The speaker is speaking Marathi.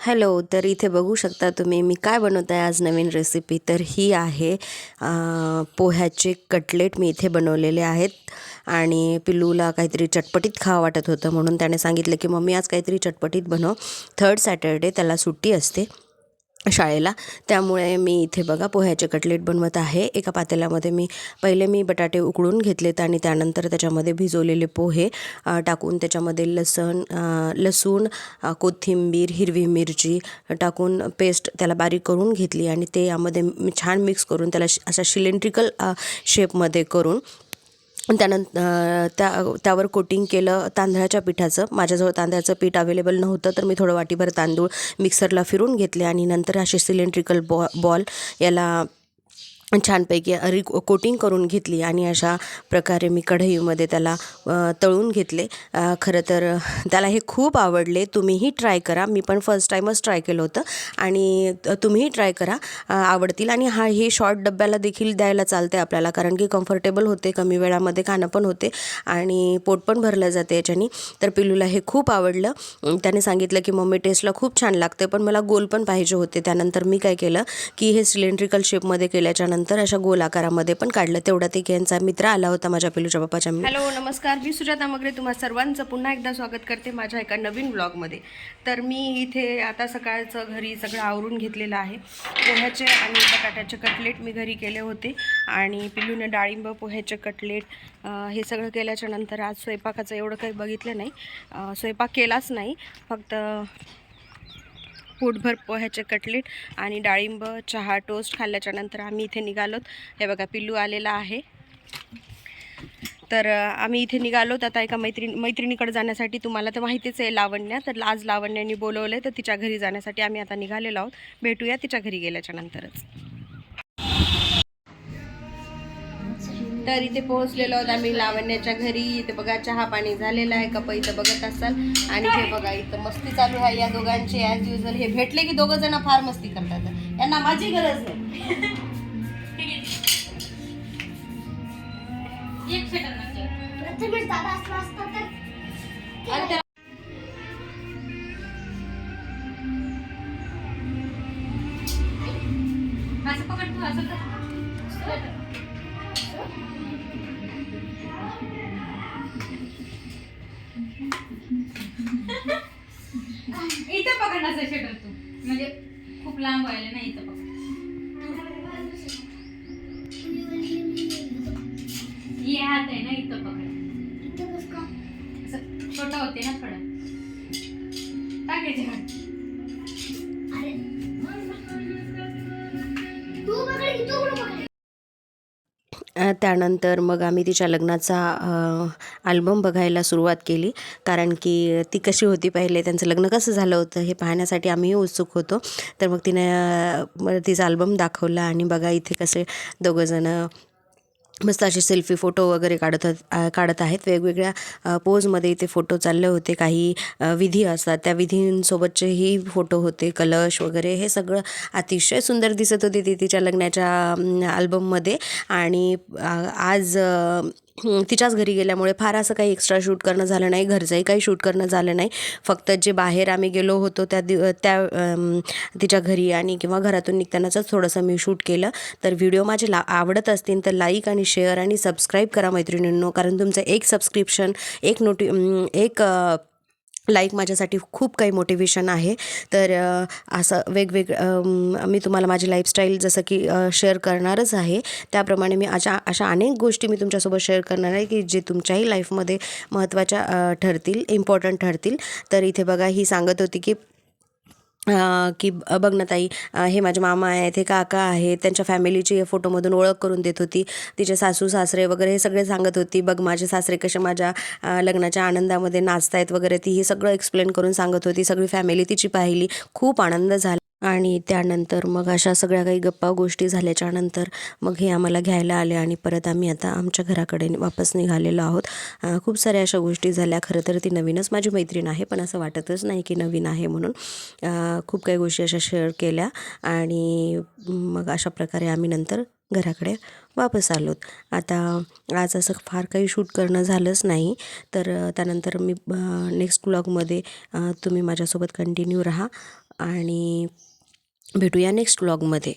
हॅलो तर इथे बघू शकता तुम्ही मी काय बनवत आहे आज नवीन रेसिपी तर ही आहे पोह्याचे कटलेट मी इथे बनवलेले आहेत. आणि पिल्लूला काहीतरी चटपटीत खावं वाटत होतं म्हणून त्याने सांगितलं की मम्मी आज काहीतरी चटपटीत बनव. थर्ड सॅटर्डे त्याला सुट्टी असते. शाळेला. त्यामुळे मी इथे बघा पोह्याचे कटलेट बनवत आहे. एका पातेल्यामध्ये मी पहिले मी बटाटे उकळून घेतलेत आणि त्यानंतर त्याच्यामध्ये भिजवलेले पोहे टाकून त्याच्यामध्ये लसण लसूण कोथिंबीर हिरवी मिरची टाकून पेस्ट त्याला बारीक करून घेतली आणि ते यामध्ये छान मिक्स करून त्याला श- अशा शिलेंड्रिकल शेपमध्ये करून त्यानंतर त्या त्यावर कोटिंग केलं तांदळाच्या पिठाचं. माझ्याजवळ तांदळाचं पीठ अवेलेबल नव्हतं तर मी थोडं वाटीभर तांदूळ मिक्सरला फिरून घेतले आणि नंतर असे सिलेंड्रिकल बॉ बॉल याला छानपैकी अरी कोटिंग करून घेतली आणि अशा प्रकारे मी कढईमध्ये त्याला तळून घेतले. खरं तर त्याला हे खूप आवडले. तुम्हीही ट्राय करा. मी पण फर्स्ट टाईमच ट्राय केलं होतं. आणि तुम्हीही ट्राय करा. आवडतील. आणि हा हे शॉर्ट डब्याला देखील द्यायला चालते आपल्याला. कारण की कम्फर्टेबल होते. कमी वेळामध्ये खाणं पण होते. आणि पोट पण भरलं जाते याच्यानी. तर पिलूला हे खूप आवडलं. त्याने सांगितलं की मम्मी टेस्टला खूप छान लागते पण मला गोल पण पाहिजे होते. त्यानंतर मी काय केलं की हे सिलेंड्रिकल शेपमध्ये केल्याच्यानंतर नंतर अशा गोल आकारामध्ये पण काढलं. तेवढ्यात एक यांचा मित्र आला होता माझ्या पिलूच्या बाप्पाच्या हॅलो नमस्कार. मी सुजाता मगरे. तुम्हा सर्वांचं पुन्हा एकदा स्वागत करते माझ्या एका नवीन ब्लॉगमध्ये तर मी इथे आता सकाळचं घरी सगळं आवरून घेतलेलं आहे. पोह्याचे आणि बटाट्याचे कटलेट मी घरी केले होते. आणि पिल्लूने डाळिंब पोह्याचे कटलेट हे सगळं केल्याच्यानंतर आज स्वयंपाकाचं एवढं काही बघितलं नाही. स्वयंपाक केलाच नाही. फक्त पोटभर पोह्याचे कटलेट आणि डाळिंब चहा टोस्ट खाल्ल्याच्या नंतर आम्ही इथे निघालोत. हे बघा पिल्लू आलेला आहे. तर आम्ही इथे निघालोत. आता एका मैत्रिणी मैत्रिणीकडे जाण्यासाठी तुम्हाला तर माहितीच आहे लावण्या. तर आज लावण्याने बोलवलं तर तिच्या घरी जाण्यासाठी आम्ही आता निघालेलो आहोत. भेटूया तिच्या घरी गेल्याच्या तर इथे पोहोचलेलो आहोत आम्ही लावण्याच्या घरी. इथे बघा चहा पाणी झालेलं आहे. कप इथं बघत असाल. आणि हे बघा इथं मस्ती चालू आहे. या दोघांची ॲज युजल हे भेटले की दोघं जण फार मस्ती करतात. यांना माझी गरज नाही. प्रथमेश दादा असला इथं पकड नसेल शटर तू. म्हणजे खूप लांब व्हायला नाही इथं पकड. हे हात आहे ना इथं पकड? असं छोटा होते ना थोडा. टाकायचे हात त्यानंतर मग आम्ही तिच्या लग्नाचा अल्बम बघायला सुरुवात केली. कारण की ती कशी होती पहिले त्यांचं लग्न कसं झालं होतं हे पाहण्यासाठी आम्हीही उत्सुक होतो. तर मग तिने तिचा अल्बम दाखवला आणि बघा इथे कसे दोघंजणं मस्त असे सेल्फी फोटो वगैरे काढत काढत आहेत. वेगवेगळ्या पोजमध्ये इथे फोटो चालले होते. काही विधी असतात. त्या विधींसोबतचेही फोटो होते. कलश वगैरे हे सगळं अतिशय सुंदर दिसत होती ती तिच्या लग्नाच्या अल्बममध्ये आणि आज तिच्याच घरी गेल्यामुळे फार असं काही एक्स्ट्रा शूट करणं झालं नाही. घरचंही काही शूट करणं झालं नाही. फक्त जे बाहेर आम्ही गेलो होतो त्या दिव त्या तिच्या घरी आणि किंवा घरातून निघतानाच थोडंसं मी शूट केलं. तर व्हिडिओ माझे ला आवडत असतील तर लाईक आणि शेअर आणि सबस्क्राईब करा मैत्रिणींनो. कारण तुमचं एक सबस्क्रिप्शन एक नोटी एक लाईक माझ्यासाठी खूप काही मोटिवेशन आहे. तर असं वेगवेग मी तुम्हाला माझी लाईफस्टाईल जसं की शेअर करणारच आहे. त्याप्रमाणे मी अशा अशा अनेक गोष्टी मी तुमच्यासोबत शेअर करणार आहे की जे तुमच्याही लाईफमध्ये महत्त्वाच्या ठरतील इम्पॉर्टंट ठरतील. तर इथे बघा ही सांगत होती की की बघ ना ताई हे माझे मामा आहेत हे काका आहेत त्यांच्या फॅमिलीची फोटोमधून ओळख करून देत होती. तिचे सासू सासरे वगैरे हे सगळे सांगत होती. बघ माझे सासरे कसे माझ्या लग्नाच्या आनंदामध्ये नाचतायत वगैरे ती हे सगळं एक्सप्लेन करून सांगत होती. सगळी फॅमिली तिची पाहिली. खूप आनंद झाला. आणि त्यानंतर मग अशा सगळ्या काही गप्पा गोष्टी झाल्याच्यानंतर मग हे आम्हाला घ्यायला आले आणि परत आम्ही आता आमच्या घराकडे वापस निघालेलो आहोत. खूप साऱ्या अशा गोष्टी झाल्या. खरं तर ती नवीनच माझी मैत्रीण आहे पण असं वाटतच नाही की नवीन आहे म्हणून. खूप काही गोष्टी अशा शेअर केल्या आणि मग अशा प्रकारे आम्ही नंतर घराकडे वापस आलोत. आता आज असं फार काही शूट करणं झालंच नाही. तर त्यानंतर मी नेक्स्ट ब्लॉगमध्ये तुम्ही माझ्यासोबत कंटिन्यू राहा आणि भेटूया नेक्स्ट व्लॉगमध्ये